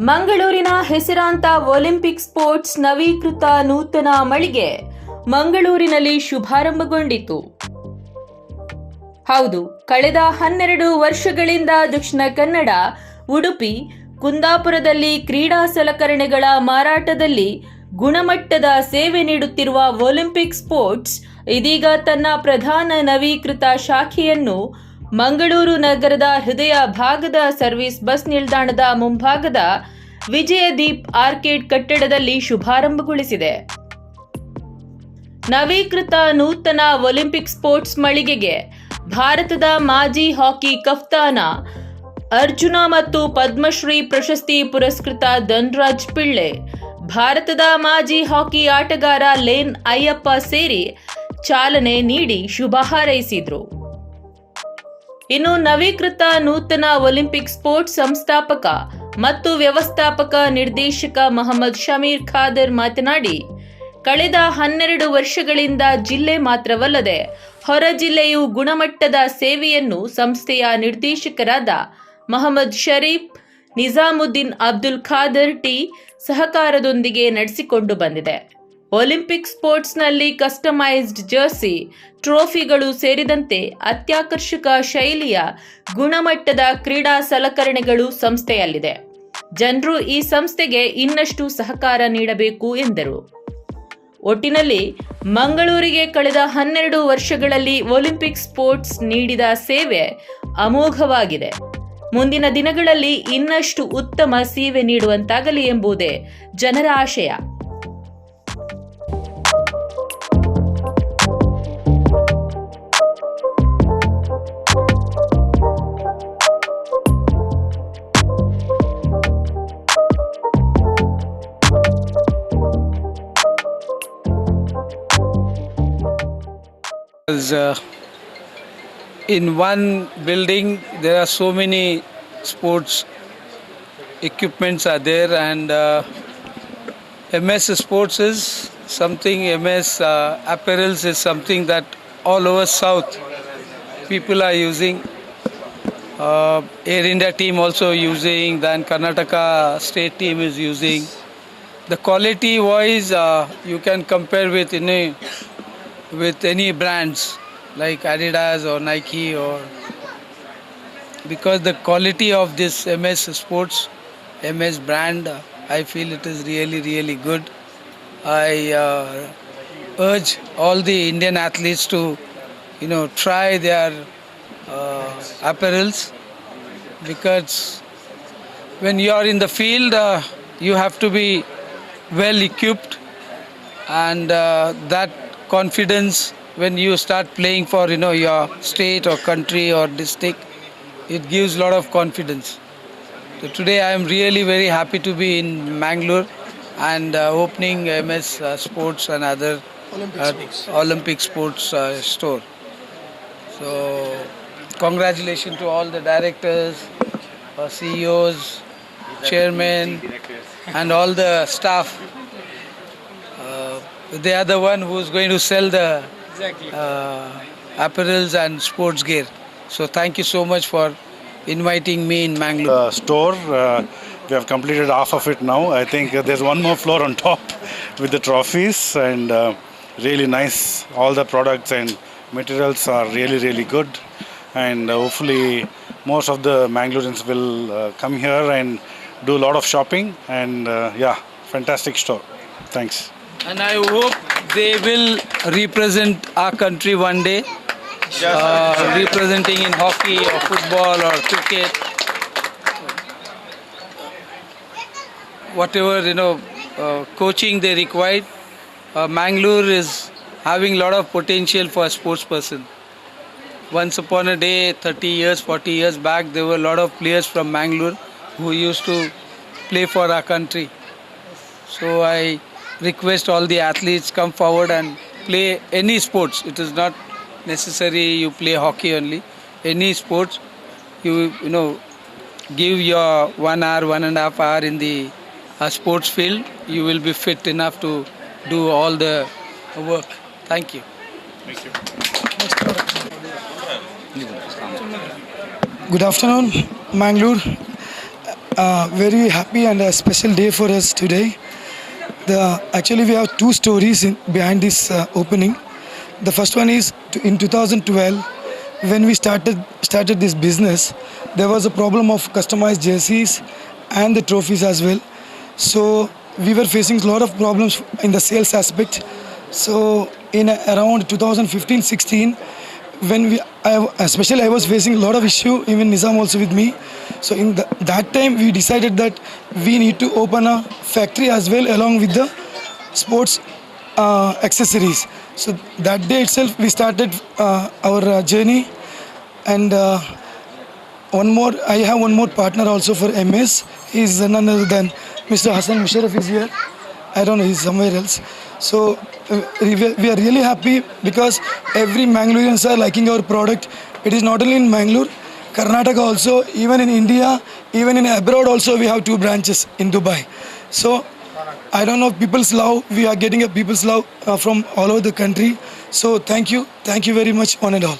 ಮಂಗಳೂರಿನ ಹೆಸರಾಂತ Olympic sports ನವೀಕೃತ ನೂತನ ಮಳಿಗೆ ಮಂಗಳೂರಿನಲ್ಲಿ ಶುಭಾರಂಭಗೊಂಡಿತು. ಹೌದು, ಕಳೆದ ಹನ್ನೆರಡು ವರ್ಷಗಳಿಂದ ದಕ್ಷಿಣ ಕನ್ನಡ, ಉಡುಪಿ, ಕುಂದಾಪುರದಲ್ಲಿ ಕ್ರೀಡಾ ಸಲಕರಣೆಗಳ ಮಾರಾಟದಲ್ಲಿ ಗುಣಮಟ್ಟದ ಸೇವೆ ನೀಡುತ್ತಿರುವ ಒಲಿಂಪಿಕ್ ಸ್ಪೋರ್ಟ್ಸ್ ಇದೀಗ ತನ್ನ ಪ್ರಧಾನ ನವೀಕೃತ ಶಾಖೆಯನ್ನು ಮಂಗಳೂರು ನಗರದ ಹೃದಯ ಭಾಗದ ಸರ್ವಿಸ್ ಬಸ್ ನಿಲ್ದಾಣದ ಮುಂಭಾಗದ ವಿಜಯದೀಪ್ ಆರ್ಕೇಡ್ ಕಟ್ಟಡದಲ್ಲಿ ಶುಭಾರಂಭಗೊಳಿಸಿದೆ. ನವೀಕೃತ ನೂತನ ಒಲಿಂಪಿಕ್ ಸ್ಪೋರ್ಟ್ಸ್ ಮಳಿಗೆಗೆ ಭಾರತದ ಮಾಜಿ ಹಾಕಿ ಕಫ್ತಾನ ಅರ್ಜುನ ಮತ್ತು ಪದ್ಮಶ್ರೀ ಪ್ರಶಸ್ತಿ ಪುರಸ್ಕೃತ ಧನ್ರಾಜ್ ಪಿಳ್ಳೆ, ಭಾರತದ ಮಾಜಿ ಹಾಕಿ ಆಟಗಾರ ಲೇನ್ ಅಯ್ಯಪ್ಪ ಸೇರಿ ಚಾಲನೆ ನೀಡಿ ಶುಭ ಹಾರೈಸಿದ್ರು. ಇನ್ನು ನವೀಕೃತ ನೂತನ ಒಲಿಂಪಿಕ್ ಸ್ಪೋರ್ಟ್ಸ್ ಸಂಸ್ಥಾಪಕ ಮತ್ತು ವ್ಯವಸ್ಥಾಪಕ ನಿರ್ದೇಶಕ ಮೊಹಮ್ಮದ್ ಶಮೀರ್ ಖಾದರ್ ಮಾತನಾಡಿ, ಕಳೆದ ಹನ್ನೆರಡು ವರ್ಷಗಳಿಂದ ಜಿಲ್ಲೆ ಮಾತ್ರವಲ್ಲದೆ ಹೊರ ಜಿಲ್ಲೆಯು ಗುಣಮಟ್ಟದ ಸೇವೆಯನ್ನು ಸಂಸ್ಥೆಯ ನಿರ್ದೇಶಕರಾದ ಮೊಹಮ್ಮದ್ ಶರೀಫ್, ನಿಜಾಮುದ್ದೀನ್ ಅಬ್ದುಲ್ ಖಾದರ್ ಟಿ ಸಹಕಾರದೊಂದಿಗೆ ನಡೆಸಿಕೊಂಡು ಬಂದಿದೆ. ಒಲಿಂಪಿಕ್ ಸ್ಪೋರ್ಟ್ಸ್ನಲ್ಲಿ ಕಸ್ಟಮೈಸ್ಡ್ ಜರ್ಸಿ ಟ್ರೋಫಿಗಳು ಸೇರಿದಂತೆ ಅತ್ಯಾಕರ್ಷಕ ಶೈಲಿಯ ಗುಣಮಟ್ಟದ ಕ್ರೀಡಾ ಸಲಕರಣೆಗಳು ಸಂಸ್ಥೆಯಲ್ಲಿದೆ. ಜನರು ಈ ಸಂಸ್ಥೆಗೆ ಇನ್ನಷ್ಟು ಸಹಕಾರ ನೀಡಬೇಕು ಎಂದರು. ಒಟ್ಟಿನಲ್ಲಿ ಮಂಗಳೂರಿಗೆ ಕಳೆದ ಹನ್ನೆರಡು ವರ್ಷಗಳಲ್ಲಿ ಒಲಿಂಪಿಕ್ ಸ್ಪೋರ್ಟ್ಸ್ ನೀಡಿದ ಸೇವೆ ಅಮೋಘವಾಗಿದೆ. ಮುಂದಿನ ದಿನಗಳಲ್ಲಿ ಇನ್ನಷ್ಟು ಉತ್ತಮ ಸೇವೆ ನೀಡುವಂತಾಗಲಿ ಎಂಬುದೇ ಜನರ ಆಶಯ. Because, uh, in one building there are so many sports equipments are there and uh, ms sports is something ms uh, apparels is something that all over south people are using. Uh, air india team also using then karnataka state team is using. The quality wise uh, you can compare with any with any brands like Adidas or Nike or because the quality of this MS Sports MS brand I feel it is really really good. I uh, urge all the Indian athletes to you know try their uh, apparels because when you are in the field uh, you have to be well equipped and uh, that confidence when you start playing for you know your state or country or district it gives a lot of confidence. So today i am really very happy to be in mangalore and uh, opening ms uh, sports and other olympic, olympic sports uh, store. So congratulations to all the directors uh, ceos chairmen and all the staff. uh, they are the one who's going to sell the uh, apparels and sports gear. So thank you so much for inviting me in Mangalore. uh, store. Uh, we have completed half of it now. I think uh, there's one more floor on top with the trophies and uh, really nice. All the products and materials are really, really good. And uh, hopefully, most of the Mangaloreans will uh, come here and do a lot of shopping. And uh, yeah, fantastic store. Thanks. And I hope they will represent our country one day, uh, representing in hockey or football or cricket. Whatever you know, uh, coaching they require. Uh, Mangalore is having a lot of potential for a sports person. Once upon a day, 30 years, 40 years back, there were a lot of players from Mangalore who used to play for our country. So I request all the athletes come forward and play any sports. It is not necessary you play hockey only. Any sports, you you know, give your one hour, one and a half hour in the uh, sports field. You will be fit enough to do all the work. Thank you. Thank you. Good afternoon, Mangalore. uh, very happy and a special day for us today. The, actually, we have two stories in, behind this uh, opening. The first one is in 2012, when we started started this business, there was a problem of customized jerseys and the trophies as well. So we were facing a lot of problems in the sales aspect. So in uh, around 2015-16, when we I, especially I was facing a lot of issue even Nizam also with me. So in the, that time we decided that we need to open a factory as well along with the sports uh, accessories. So that day itself we started uh, our uh, journey. And uh, one more I have one more partner also for MS he is none other than Mr. Hassan Musharraf is here I don't know, he's somewhere else. So uh, we are really happy because every Mangaloreans are liking our product. It is not only in Mangalore, Karnataka also, even in India, even in abroad also we have two branches in Dubai. So I don't know people's love. We are getting a people's love uh, from all over the country. So thank you, thank you very much, one and all.